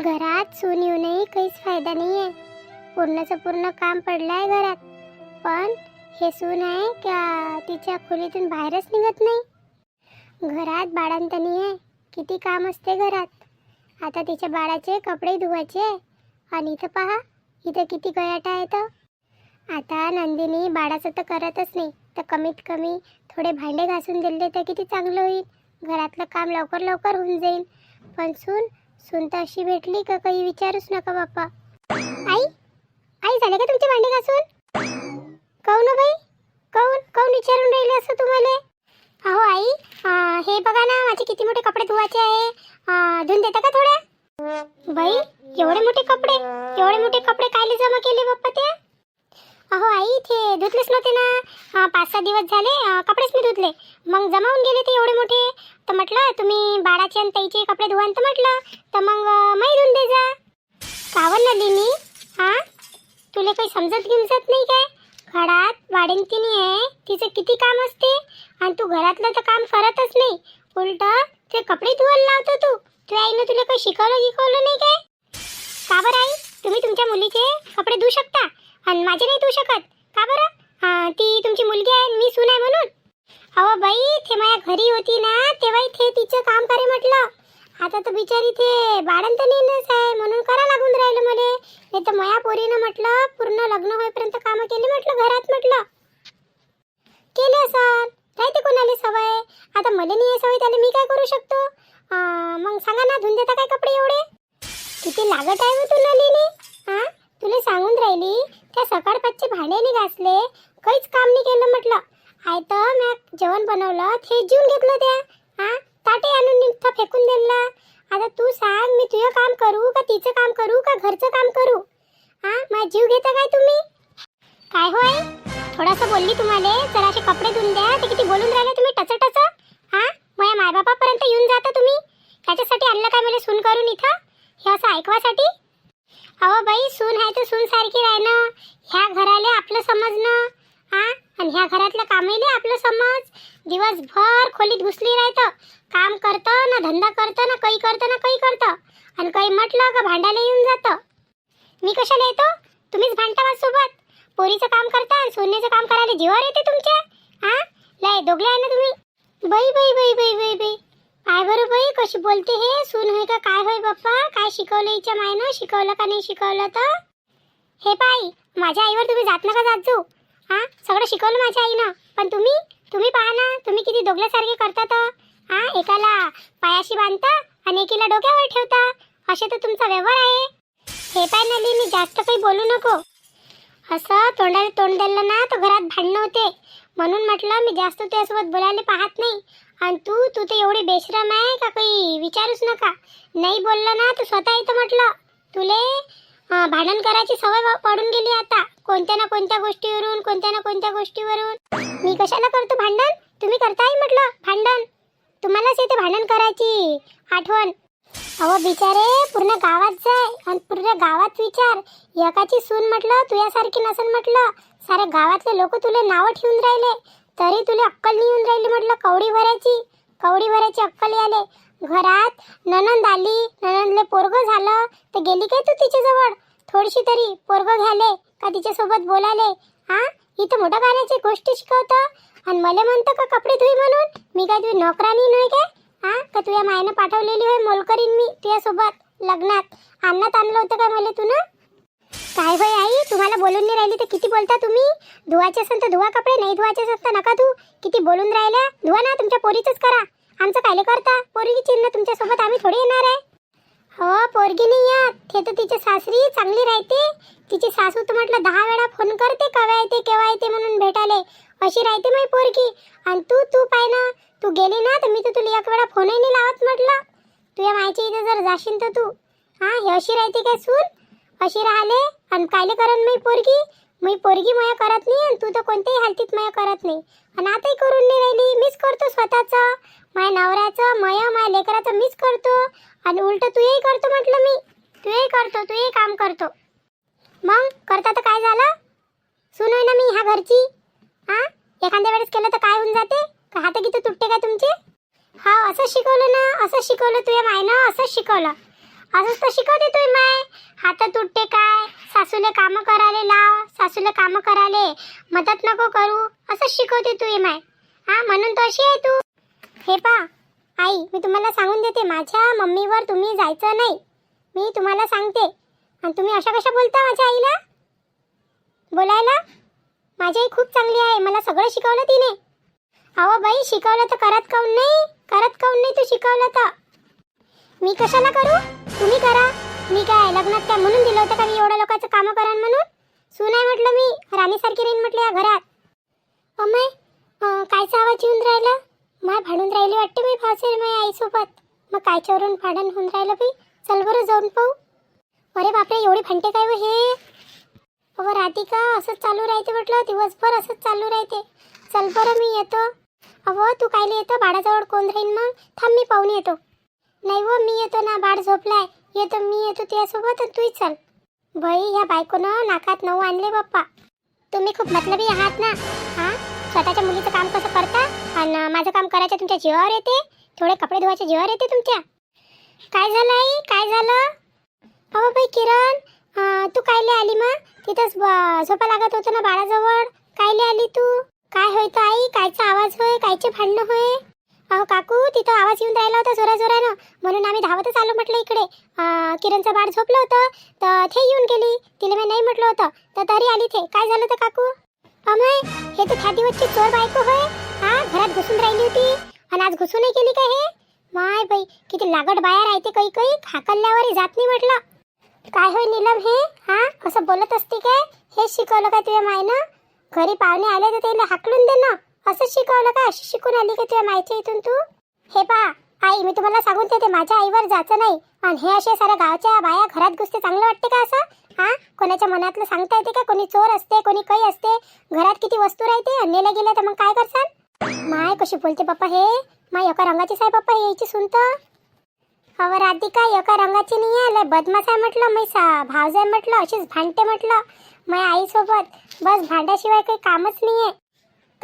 घरात सून येऊनही काहीच फायदा नाही आहे पूर्णचं पूर्ण काम पडलं आहे घरात. पण हे सून आहे का तिच्या खोलीतून बाहेरच निघत नाही? घरात बाळांतनी आहे. किती काम असते घरात. आता तिच्या बाळाचे कपडे धुवायचे आहे. आणि इथं पहा इथं किती गयाटा आहे तर आता नंदिनी बाळाचं तर करतच नाही. तर कमीत कमी थोडे भांडे घासून दिले तर किती चांगलं होईल. घरातलं काम लवकर लवकर होऊन जाईल. पण सून सुनताशी अशी भेटली का काही विचारूच नका बाप्पा. आई आई झाले का तुमचे भांडे घासून? कौन हो बाई? काऊन काऊन विचारून राहिले असं तुम्हाला? अहो आई आ, हे बघा ना माझे किती मोठे कपडे धुवायचे आहे. धुवून देता का थोड्या? बाई एवढे मोठे कपडे एवढे मोठे कपडे कायले जमा केले बाप्पा ते अहो आई ते धुतलेच नव्हते ना. पाच सहा दिवस झाले कपडेच मी धुतले. मग जमावून गेले ते एवढे मोठे. तर म्हटलं तुम्ही बाळाचे आणि ताईचे कपडे धुवान तर म्हटलं. तर मग अं, धुवून दे जा. कावर नलिनी हा? तुला काही समजत गिमजत नाही काय? घरात वाडेंतिनी आहे तिचं किती काम असते. आणि तू घरातलं तर काम करतच नाही. उलट ते कपडे धुवायला लावतो तू. तुझ्या आईनं तुला काही शिकवलं गिकवलं नाही काय? का बरं आई? तुम्ही तुमच्या मुलीचे कपडे धुवू शकता? आणि माझे नाही तू शकत. का बरं? ती तुमची मुलगी आहे मी सून आहे म्हणून. अहो बाई ते माझ्या घरी होती ना तेव्हाही ते तिचं काम करे म्हटलं. आता तर बिचारी ते बाळंत नेणंच आहे म्हणून करा लागून राहिलं मले. नाही तर माया पोरीनं म्हटलं पूर्ण लग्न होईपर्यंत कामं केली म्हटलं घरात म्हटलं. केले असाल राहते कोणाला सवय? आता मला नाही सवय त्याला मी काय करू शकतो? मग सांगा ना धुवून देता काय कपडे एवढे? किती लागत आहे हो मग तुला लिनी हा तुला सांगून राहिली त्या सकाळपाचचे भांडे नाही घासले काहीच काम नाही केलं म्हटलं. आय तर मी जेवण बनवलं ते जीवन घेतलं त्या हा? ताटे आणून निघतं फेकून दिलं. आता तू सांग मी तुझं काम करू का तिचं काम करू का घरचं काम करू? हा? माझा जीव घेता काय तुम्ही? काय होय थोडंसं बोलली तुम्हाला जराशे कपडे धुवून द्या ते किती बोलून राहिले तुम्ही टच टच हा? माझ्या मायबापापर्यंत येऊन जाता तुम्ही? त्याच्यासाठी आणलं काय मला सून करून इथं? हे असं ऐकवासाठी? अहो बाई सून आहे तर सून सारखी राहणं. ह्या घराले आपलं समजणं. हा आणि ह्या घरातल्या कामाले आपलं समज. दिवसभर खोलीत घुसली राहतं. काम करतं ना धंदा करतं ना काही करतं ना काही करतं. आणि काही म्हटलं का भांडायला येऊन जातं. मी कशाला येतो? तुम्हीच भांडता सोबत. पोरीचं काम करता आणि सोन्याचं काम करायला जीवावर येते तुमच्या. हा लय दोघले आहे ना तुम्ही. बाई बाई बाई बाई बाई बाई. काय बरं बाई कशी बोलते हे? सून होय का काय होय बाप्पा? काय शिकवलं हिच्या मायनं? शिकवलं का नाही शिकवलं तर? हे पाई माझ्या आईवर तुम्ही जात नका जात जाऊ. हा सगळं शिकवलं माझ्या आईनं. पण तुम्ही? तुम्ही पहा ना तुम्ही किती दोघल्यासारखे तर? हा एकाला पायाशी बांधता आणि एकीला डोक्यावर ठेवता. असे तर तुमचा व्यवहार आहे. हे पाय नली मी जास्त काही बोलू नको. असं तोंडाला तोंड दिलं ना तर घरात भांडणं होते. म्हणून म्हटलं मी जास्त त्यासोबत बोलायला पाहत नाही. आणि तू तू तर एवढी बेशरम आहे का काही? विचारूच नका. नाही बोललं ना तू स्वतः येतं म्हटलं. तुले भांडण करायची सवय पडून गेली आता. कोणत्या ना कोणत्या गोष्टीवरून कोणत्या ना कोणत्या गोष्टीवरून. मी कशाला करतो भांडण? तुम्ही करताय म्हटलं भांडण. तुम्हालाच येते भांडण करायची आठवण. अहो बिचारे पूर्ण गावात जाय आणि पूर्ण गावात विचार. एकाची सून म्हटलं तुझ्यासारखी नसेल म्हटलं. सारे गावातले लोक तुले नावं ठेवून राहिले. तरी तुला अक्कल नाही येऊन राहिली म्हटलं कवडी भरायची कवडी भरायची अक्कल याले घरात ननंद आली. ननंदले पोरग झालं. तर गेली काय तू तिच्याजवळ? थोडीशी तरी पोरग घ्याले का तिच्यासोबत बोलाले हा? इथं मोठं गाण्याची गोष्टी शिकवतं? आणि मला म्हणतं का कपडे धुई म्हणून? मी काय तुझी नोकरानी नाही काय? हा? का तुझ्या मायनं पाठवलेली होय मोलकरीन मी तुझ्यासोबत लग्नात? अन्नात आणलं होतं का मला तू काय होय आई तुम्हाला बोलून नाही राहिली तर किती बोलता तुम्ही? धुवायचे असेल तर धुवा कपडे नाही धुवायचे असेल तर नका धू. किती बोलून राहिल्या? धुवा ना तुमच्या पोरीचंच करा. आमचं कायले करता? पोरगी चिन्ह तुमच्यासोबत आम्ही थोडी येणार आहे. हो पोरगी नाही येत. ते तर तिची सासरी चांगली राहते. तिची सासू तर म्हटलं दहा वेळा फोन करते केव्हा येते केव्हा येते म्हणून भेटाले अशी राहते माही पोरगी. आणि तू तू पाय ना. तू गेली ना तर मी तर तुला एक वेळा फोनही नाही लावत म्हटलं. तुझ्या मायच्या इथे जर जाशील तर तू. हा हे अशी राहते काय सून? अशी राहिले? आणि कायले करन मी पोरगी? मी पोरगी मया करत नाही आणि तू तर कोणत्याही हालतीत माया करत नाही. आणि आताही करून नाही राहिली मीच करतो स्वतःचं. माया नवऱ्याचं मया माया लेकराचं मीच करतो. आणि उलट तूही करतो म्हटलं मी. तूही करतो तूही काम करतो. मग करता तर काय झालं? सुनोय ना मी ह्या घरची. हा एखाद्या वेळेस केलं तर काय होऊन जाते? का हात किती तुटते काय तुमचे? हा असं शिकवलं ना असं शिकवलं तुझ्या मायनं असंच शिकवलं. असंच तर शिकवते तुम्ही माय. हातात तुटते काय? सासूले कामं करायले लाव. सासूले कामं करायले. मदत नको करू. असंच शिकवते तू माय. हा म्हणून तर अशी आहे तू. हे पा आई मी तुम्हाला सांगून देते. माझ्या मम्मीवर तुम्ही जायचं नाही. मी तुम्हाला सांगते. आणि तुम्ही अशा कशा बोलता माझ्या आईला? बोलायला? माझी आई खूप चांगली आहे. मला सगळं शिकवलं तिने. अहो बाई शिकवलं तर करत काऊन नाही? करत काऊन नाही तू शिकवलं तर? मी कशाला करू? तुम्ही करा. मी काय लग्नात काय म्हणून दिलं होतं का मी एवढ्या लोकांचं कामं करा म्हणून? सून आहे म्हटलं मी राणीसारखी राहीन म्हटलं या घरात. अमय अं, कायचा आवाज येऊन राहिला? माय भांडून राहिली वाटते मी फासेल माझ्या आईसोबत. मग कायच्यावरून भांडण होऊन राहिलं बाई? चल बरं जाऊन पाहू. अरे बापरे एवढी भांडते काय व हे? अहो राधिका असंच चालू राहते म्हटलं दिवसभर असंच चालू राहते. चल बरं मी येतो. अहो तू कायले येतो? बाळाजवळ कोण राहीन मग? थांब मी पाहून येतो. नाही व मी येतो ना बाळ झोपलाय. येतो मी येतो त्यासोबत आणि तूही चल. बाई ह्या बायकोनं नाकात नऊ आणले बाप्पा. तुम्ही खूप मतलबी आहात ना? हा? स्वतःच्या मुलीचं काम कसं करता? आणि माझं काम करायचं तुमच्या जीवावर येते? थोडे कपडे धुवायच्या जीवावर येते तुमच्या? काय झालं आई? काय झालं? अहो बाई किरण तू कायले आली मग? तिथंच झोपा लागत होतं ना बाळाजवळ. कायले आली तू? काय होय तर आई? कायचा आवाज होय? कायचे भांडणं होय? अहो काकू तिथं आवाज येऊन राहिला होता जोरा जोरानं. म्हणून आम्ही धावतच आलो म्हटलं इकडे. किरणचं बाळ झोपलं होतं तर ते येऊन गेली. तिला मी नाही म्हटलं होतं तर तरी आली ते. काय झालं तर काकू? अमय हे तर त्या दिवसची चोर बायको होय. हा घरात घुसून राहिली होती. आणि आज घुसूनही गेली का हे? माय बाई किती लागट बाया राहते काही काही खाकल्ल्यावरही जात नाही म्हटलं. काय होय नीलम हे? हा असं बोलत असते काय? हेच शिकवलं का तुझ्या मायनं? घरी पाहुणे आले तर त्याला हाकलून दे ना असं शिकवलं का? अशी शिकून आली का तुझ्या माहिती इथून तू? हे पहा आई मी तुम्हाला सांगून देते माझ्या आईवर जायचं नाही. आणि हे असे साऱ्या गावच्या बाया घरात घुसते चांगलं वाटते का असं? हा? कोणाच्या मनातलं सांगता येते का? कोणी चोर असते कोणी काही असते? घरात किती वस्तू राहते अन्याला गेल्या तर मग काय करसान? माय कशी बोलते पप्पा हे? माय एका रंगाची आहे पप्पा यायची सुनत अहो राधिका एका रंगाची नाही आहे लय बदमाश आहे म्हटलं मी सा भावज आहे म्हटलं अशीच भांडते म्हटलं. माझ्या आईसोबत बस भांड्याशिवाय काही कामच नाही आहे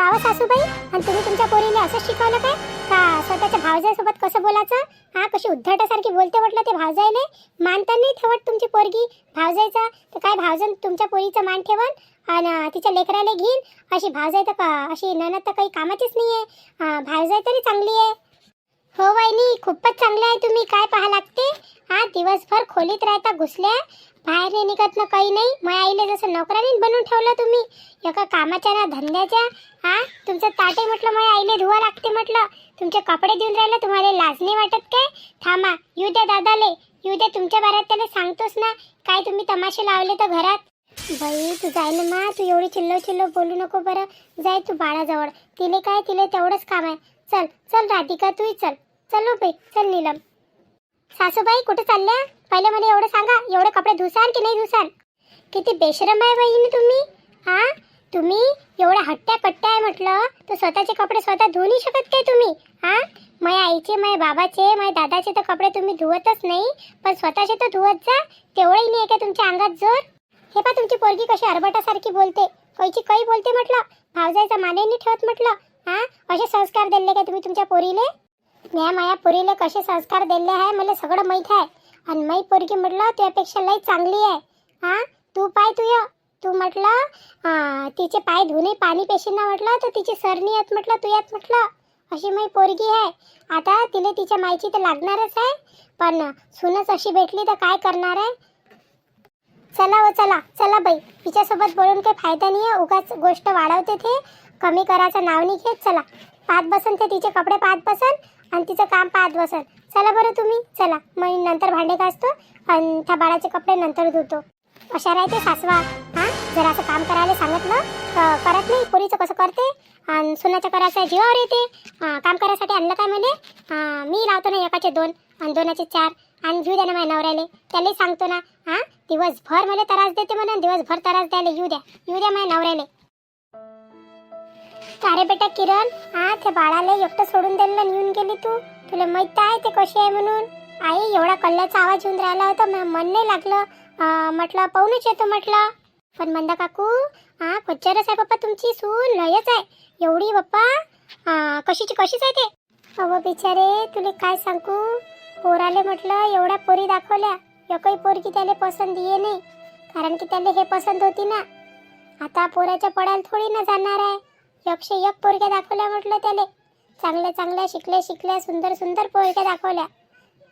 काव सासूबाई? आणि तुम्ही तुमच्या पोरीला असं शिकवलं काय? का स्वतःच्या भावजासोबत कसं बोलायचं? हा कशी उद्धटासारखी बोलते म्हटलं ते भावजाईले? मान तर नाही ठेवत तुमची पोरगी भावजाईचा? तर काय भावजन तुमच्या पोरीचा मान ठेवन? आणि तिच्या लेकराला घेईन? अशी भावजाई तर का अशी ननद तर काही कामाचीच नाही आहे भावजाई तरी चांगली आहे. हो वहिनी खूपच चांगले आहे तुम्ही. काय पाहा लागते? हा दिवसभर खोलीत राहता घुसल्या बाहेर नाही निघत ना काही नाही. माझ्या आईला जसं नोकराने बनवून ठेवलं तुम्ही. एका कामाच्या ना धंद्याच्या. हा तुमचं ताटे म्हटलं माझ्या आईला धुवा लागते म्हटलं. तुमचे कपडे देऊन राहिले तुम्हाला लाज नाही वाटत काय? थांबा येऊ द्या दादाले. येऊ द्या तुमच्या बारात त्याला सांगतोस ना. काय तुम्ही तमाशे लावले तर घरात? बाई तू जाय ना मा तू एवढी चिल्लो चिल्लो बोलू नको बरं. जाय तू बाळाजवळ. तिले काय तिले तेवढंच काम आहे. चल चल राधिका तूही चल. चल बाई चल नीलम. सासूबाई कुठे चालल्या? पहिले मला एवढं सांगा एवढे कपडे धुसाल की नाही धुसाल किती बेशरम आहे बाई तुम्ही हा तुम्ही एवढ्या हट्ट्या कट्ट्या आहे म्हटलं तर स्वतःचे कपडे स्वतः धुवू नाही शकत काय तुम्ही हा माझ्या आईचे माझ्या बाबाचे माझ्या दादाचे तर कपडे तुम्ही धुवतच नाही पण स्वतःचे तर धुवत जा तेवढंही नाही का तुमच्या अंगात जोर? हे पा तुमची पोरगी कशी अरबटासारखी बोलते कैची काही बोलते म्हटलं भावजायचा माने नाही ठेवत म्हटलं हा? असे संस्कार दिले का तुम्ही तुमच्या पोरीले? म्या माया पोरीले कसे संस्कार दिले आहे मला सगळं माहीत आहे. आणि माई पोरगी म्हटलं त्यापेक्षा लई चांगली आहे. हा? तू पाय तू ये. तू म्हटलं तिचे पाय धुणे पाणी पेशींना म्हटलं तर तिची सरणी येत म्हटलं तू येत म्हटलं. अशी माई पोरगी आहे. आता तिला तिच्या मायची तर लागणारच आहे. पण सुनच अशी भेटली तर काय करणार आहे? चला व चला चला बाई. तिच्यासोबत बोलून काही फायदा नाही आहे उगाच गोष्ट वाढवते ते. कमी करायचं नाव नाही घेत चला. पाहत बसन ते तिचे कपडे पाहत बसन आणि तिचं काम पाहत बसन. चला बरं तुम्ही चला. मग नंतर भांडे घासतो आणि त्या बाळाचे कपडे नंतर धुतो. अशा राहते सासवा. हा? जर असं काम करायला सांगितलं तर करत नाही पोरीचं कसं करते? आणि सुनाचं करायचं जीवावर येते. काम करायसाठी आणलं काय म्हणे? मी लावतो ना एकाचे दोन आणि दोनाचे चार आणि घेऊ द्या ना माझ्या नवऱ्याले. त्याला सांगतो ना. हा? दिवसभर मला त्रास देते म्हणून दिवसभर त्रास द्यायला येऊ द्या. येऊ द्या माझ्या नवऱ्याले. का रे बेटा किरण हा त्या बाळाला एकटं सोडून द्यायला नेऊन गेली तू. तुला माहीत आहे ते कशी आहे म्हणून? आई एवढा कल्ल्याचा आवाज येऊन राहिला होता मन नाही लागलं. म्हटलं पाहूनच येतो म्हटलं. पण मंदा काकू हा पच्चरच आहे पप्पा तुमची सून लयच आहे. एवढी पप्पा कशीची कशीच आहे ते? अहो बिचारे तुला काय सांगू? पोराले म्हटलं एवढ्या पोरी दाखवल्या. एकही पोरगी त्याला पसंत ये नाही. कारण की त्याला हे पसंत होती ना. आता पोराच्या पडायला थोडी ना जाणार आहे. एकशे एक पोरग्या दाखवल्या म्हटलं त्याले. चांगल्या चांगल्या शिकल्या शिकल्या सुंदर सुंदर पोरग्या दाखवल्या.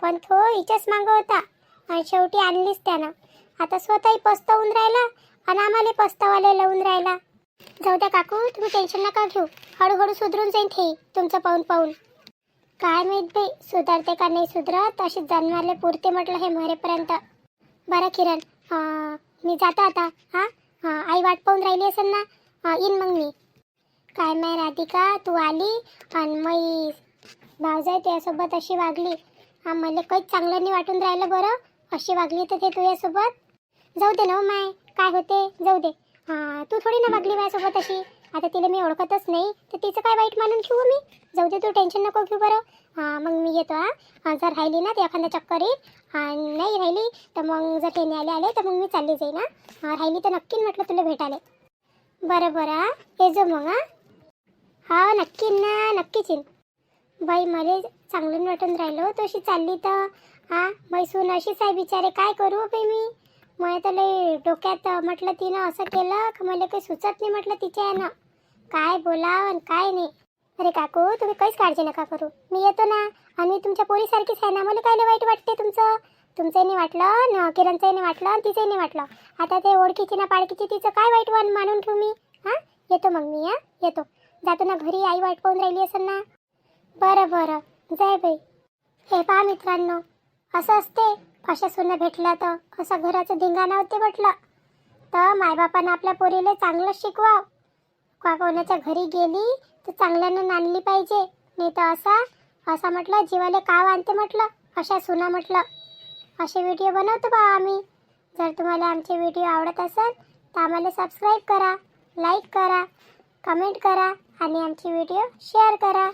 पण तो हिच्याच मागं होता आणि शेवटी आणलीच त्यानं. आता स्वतःही पस्तवून राहिला आणि आम्हाला पस्तावाले लावून राहिला. जाऊ द्या काकू तुम्ही टेन्शन नका घेऊ. हळूहळू सुधरून जाईन ते तुमचं पाहून पाहून. काय माहीत बाई सुधारते का नाही सुधरत अशी जन्माले पुरते म्हटलं हे मरेपर्यंत. बरं किरण मी जातो आता हां? हां आई वाट पाहून राहिली असेल ना? येईन मग मी. काय माय राधिका तू आली? आणि मै भावजाई तुझ्यासोबत अशी वागली. आम्हाला मला काहीच चांगलं नाही वाटून राहिलं बरं. अशी वागली तर ते तुझ्यासोबत. जाऊ दे ना हो माय काय होते जाऊ दे. हां तू थोडी ना वागली माझ्यासोबत अशी. आता तिला मी ओळखतच नाही तर तिचं काय वाईट मानून घेऊ मी? जाऊ दे तू टेन्शन नको घेऊ बरं. हां मग मी येतो हां. जर राहिली ना ते एखादा चक्कर येईल आणि नाही राहिली तर मग जर ते आले आले तर मग मी चालली जाईन हां. राहिली तर नक्की म्हटलं तुला भेटाले बरं बरं ये जो मग हां. हा नक्की ना नक्कीच येईन. बाई मला चांगलं वाटून राहिलो हो, तशी चालली तर. हा बाई सून अशीच आहे बिचारे काय करू हो बाई मी? मग तर लय डोक्यात म्हटलं तिनं असं केलं का मला काही सुचत नाही म्हटलं तिच्या यानं. काय बोला आणि काय नाही. अरे काकू तुम्ही काहीच काळजी नका करू. मी येतो ना. आणि तुमच्या पोरीसारखीच आहे ना. मला काय वाईट वाटते तुमचं? तुमचंही नाही वाटलं न किरणचंही नाही वाटलं आणि तिचंही नाही वाटलं. आता ते ओळखीची ना पाळखीची तिचं काय वाईट वन मानून ठेवू मी? हां? येतो मग मी हां? येतो. जातो ना घरी आई वाट पाहून राहिली असेल ना? बरं बरं. जाय बाई. हे पहा मित्रांनो असं असते. अशा सोनं भेटल्या तर असं घराचं धिंगाणा होते म्हटलं. तर मायबापानं आपल्या पोरीला चांगलं शिकवाव. का कोणाच्या घरी गेली तर चांगल्यानं नांदली पाहिजे. नाही तर असा असा म्हटलं जीवाले काव आणते म्हटलं. अशा सुना म्हटलं. असे व्हिडिओ बनवतो बा आम्ही. जर तुम्हाला आमचे व्हिडिओ आवडत असेल तर आम्हाला सबस्क्राईब करा लाईक करा कमेंट करा. आणि आमची व्हिडिओ शेअर करा.